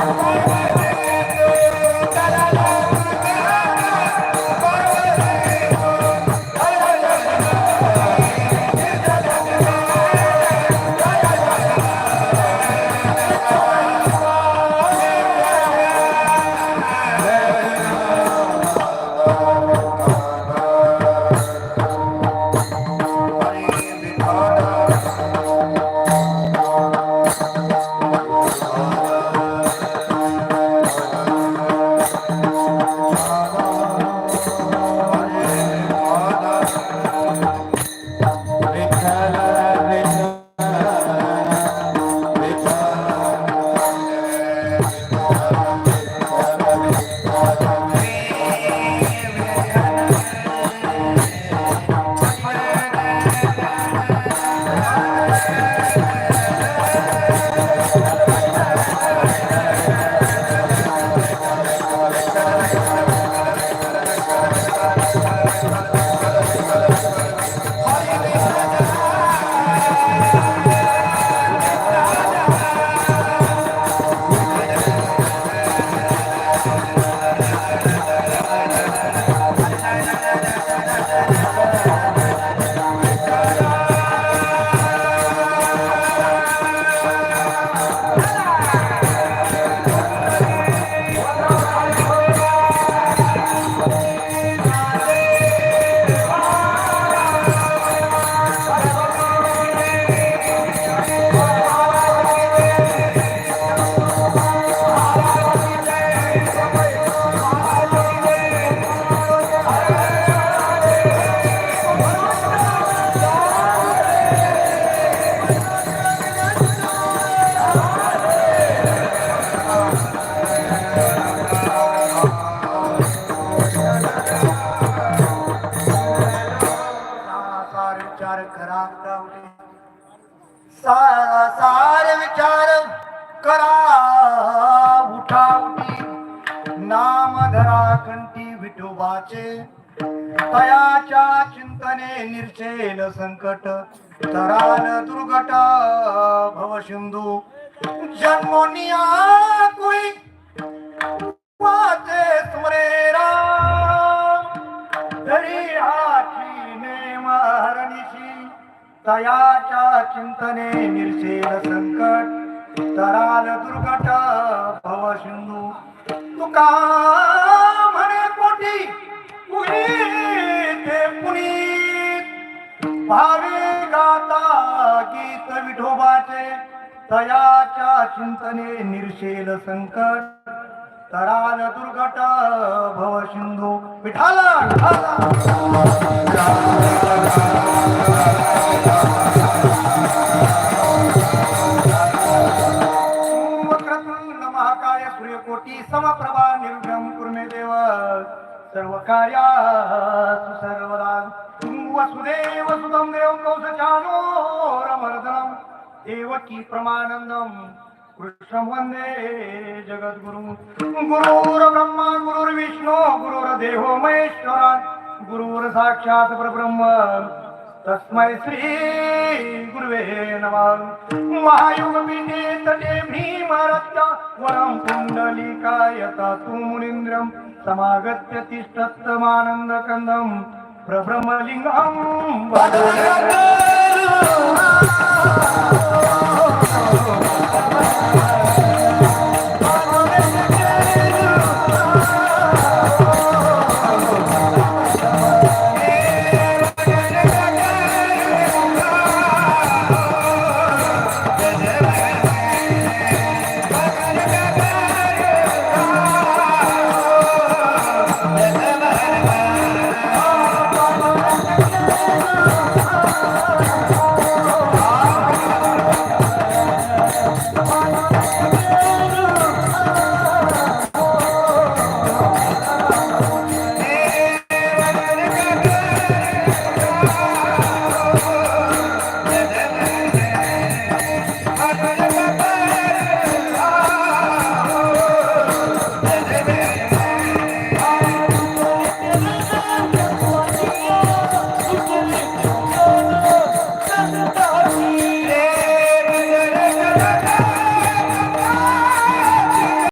감사합니다. सारा सार विचार करा. उठी नाम धरा कंठी विठोबाचे. तयाच्या चिंतने निर्चेल संकट. तराल दुर्गट भव सिंधू. जन्मोनिया तयाच्या चिंतने निर्शेल संकट तराल दुर्गट भव सिंधू. तुका म्हणे कोटी कुणी ते पुनीत. भावे गाता गीत विठोबाचे तयाच्या चिंतने निर्शेल संकट तराल दुर्गट भव सिंधू. विठाला विठाला सर्व कार्यासु सर्वदा। वसुदेव सुतम देव कौसचानो रमर्दनम देवकी प्रमानंदम कृष्ण वंदे जगद्गुरु। गुरुर ब्रह्मा गुरुर्विष्णू गुरुर्देवो महेश्वरा गुरुर साक्षात परब्रह्म। तस्मै श्री गुरुवे नमः। महायुग पिंडे तटे भीमरत्या वरं पुण्डलिकायता तु मुनीन्द्रं समागत्य तिष्ठत्तमानन्दकन्दं प्रभ्रमलिङ्गं